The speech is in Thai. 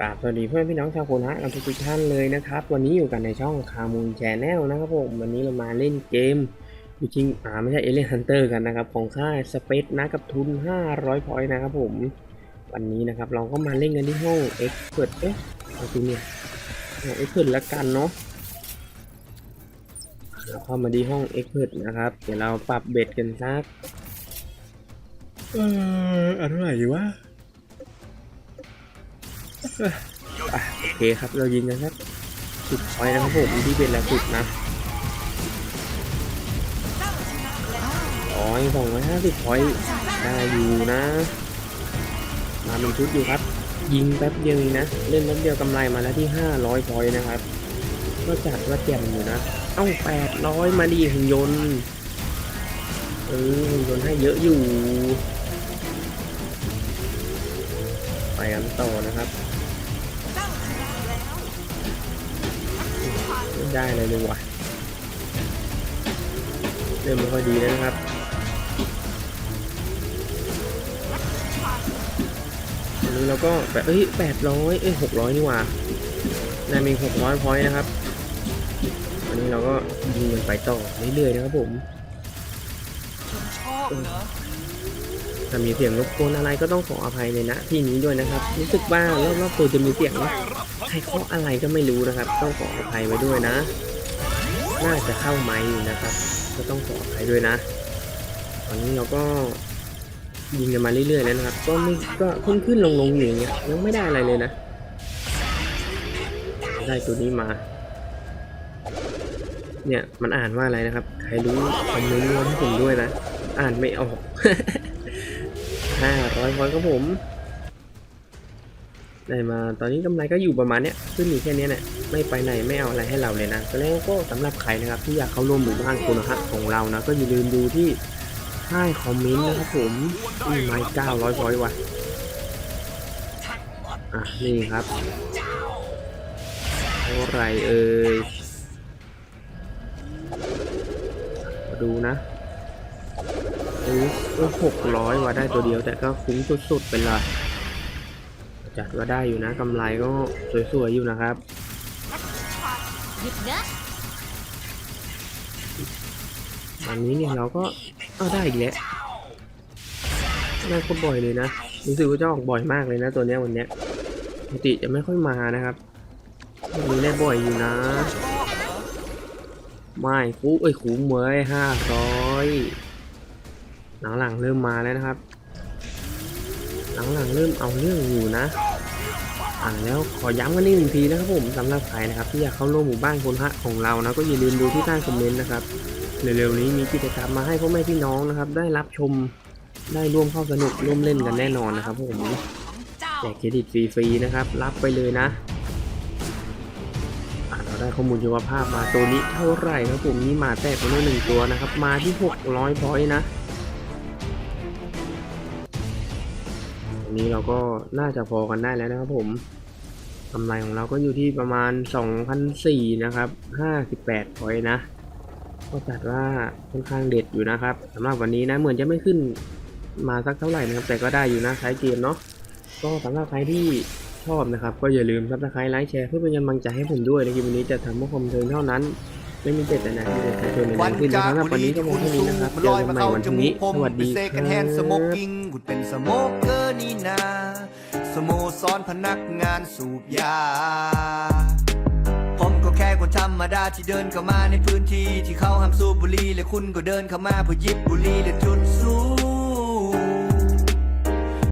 กราบสวัสดีเพื่อนพี่น้องชาวโคนะกันทุกท่านเลยนะครับ วันนี้อยู่กันในช่องคามูนแชนแนลนะครับผมวันนี้เรามาเล่นเกมจริงอ่าไม่ใช่เอเลนฮันเตอร์กันนะครับ ของค่ายสเปซนะกับทุน 500พอยต์นะครับผม วันนี้นะครับเราก็มาเล่นกันที่ห้องเอ็กเพิร์ดเอ๊ะเอาจริงเนี่ยเอ็กเพิร์ดละกันเนาะเราเข้ามาที่ห้องเอ็กเพิร์ดนะครับ เดี๋ยวเราปรับเบ็ดกันสักเอออะไรวะ อะโอเคครับเรายิงกันครับสุดพอยนะครับผมที่เป็นแรงสุดนะร้อยสองร้อยห้าสิบพอยต์ได้อยู่นะ มาเป็นชุดอยู่ครับ ยิงแป๊บเดียวเองนะ เล่นแป๊บเดียวกำไรมาแล้วที่ห้าร้อยพอยต์นะครับ ก็จัดว่าแจ่มอยู่นะ เอ้าแปดร้อยมาดีหุ่นยนต์เออหุ่นยนต์ให้เยอะอยู่ ไปกันต่อนะครับ ไม่ได้เลยเลยว่ะเริ่มไม่ค่อยดีแล้วนะครับอันนี้เราก็แบบเอ้ยแปดร้อยเอ้ยหกร้อยนี่หว่าน่ามีหกร้อยพอยต์นะครับอันนี้เราก็ยิงกันไปต่อเรื่อยๆนะครับผมชอบเนอ ถ้ามีเสียงรบกวนอะไรก็ต้องขออภัยในณที่นี้ด้วยนะครับ รู้สึกว่ารอบๆตัวจะมีเสียงใครเคาอะไรก็ไม่รู้นะครับ ต้องขออภัยไว้ด้วยนะ น่าจะเข้าไม้นะครับ ก็ต้องขออภัยด้วยนะ ตอนนี้เราก็ยิงกันมาเรื่อยๆแล้วนะครับ ก็ไม่ก็ขึ้นขึ้นลงลงๆอย่างเงี้ยยังไม่ได้อะไรเลยนะ ได้ตัวนี้มา เนี่ยมันอ่านว่าอะไรนะครับ ใครรู้คอมเมนต์มาให้ผมด้วยนะ อ่านไม่ออก ห้าร้อยพอยครับผม ได้มาตอนนี้กำไรก็อยู่ประมาณเนี้ยขึ้นอยู่แค่นี้แหละไม่ไปไหนไม่เอาอะไรให้เราเลยนะแล้วก็สำหรับใครนะครับที่อยากเข้าร่วมหมู่บ้านคุณฮะของเรานะก็อย่าลืมดูที่ใต้คอมเมนต์นะครับผมนี่ไม้เก้าร้อยพอยว่ะอะนี่ครับเท่าไรเอ่ยมาดูนะ โอ้หกร้อยว่าได้ตัวเดียวแต่ก็คุ้มสุดๆไปเลยจัดว่าได้อยู่นะกำไรก็สวยๆอยู่นะครับหยุดนะวันนี้เนี่ยเราก็เอาได้อีกแล้วได้คนบ่อยเลยนะรู้สึกว่าจะออกบ่อยมากเลยนะตัวเนี้ยวันเนี้ยปกติจะไม่ค่อยมานะครับวันนี้ได้บ่อยอยู่นะชอบเนอะไม่คุ้เอ้ยคุ้มเว้ยห้าร้อย หลังๆเริ่มมาแล้วนะครับ หลังๆเริ่มเอาเรื่องอยู่นะ อ่าแล้วขอย้ำกันอีกหนึ่งทีนะครับผมสำหรับใครนะครับ ที่อยากเข้าร่วมหมู่บ้านคนฮะของเรานะก็อย่าลืมดูที่ใต้คอมเมนต์นะครับเร็วๆนี้มีกิจกรรมมาให้พ่อแม่พี่น้องนะครับ ได้รับชมได้ร่วมเข้าสนุกร่วมเล่นกันแน่นอนนะครับผมแจกเครดิตฟรีๆนะครับ รับไปเลยนะอ่าเราได้ข้อมูลชีวภาพมาตัวนี้เท่าไหร่ครับผมนี่มาแตกไปด้วยหนึ่งตัวนะครับ มาที่ 600พอยต์นะ นี้เราก็น่าจะพอกันได้แล้วนะครับผมกำไรของเราก็อยู่ที่ประมาณ 2,004นะครับ58พอยต์นะ ก็จัดว่าค่อนข้างเด็ดอยู่นะครับสำหรับวันนี้นะเหมือนจะไม่ขึ้นมาสักเท่าไหร่นะครับ แต่ก็ได้อยู่นะท้เกมเนาะก็สำหรับใครที่ชอบนะครับ ก็อย่าลืมซับสไครต์ไลค์แชร์เพื่อเป็นกำลังใจให้ผมด้วยในคลิปวันนี้จะทำเพื่อความเทิงเท่านั้น ไม่มีเจตนาที่จะใช้ชวนในควันขึ้นนะจากสำหรับบุวันหนี้รี่ก็ที่มองคุณเท่านี้สูนะครับบมันเจลออยกันมาใหม่เข้าวันจพรุ่งมูนี้กผมสวัสเป็ดีนคเซรักันแฮนสโมกบกิ้งคุณเป็นสโมกเกอร์นี่นา สโมสรพนักงานสูบยา ผมก็แค่คนธรรมดาที่เดินเข้ามาในพื้นที่ที่เขาห้ามสูบบุหรี่และคุณก็เดินเข้ามาเพื่อหยิบบุหรี่และจุดสูบ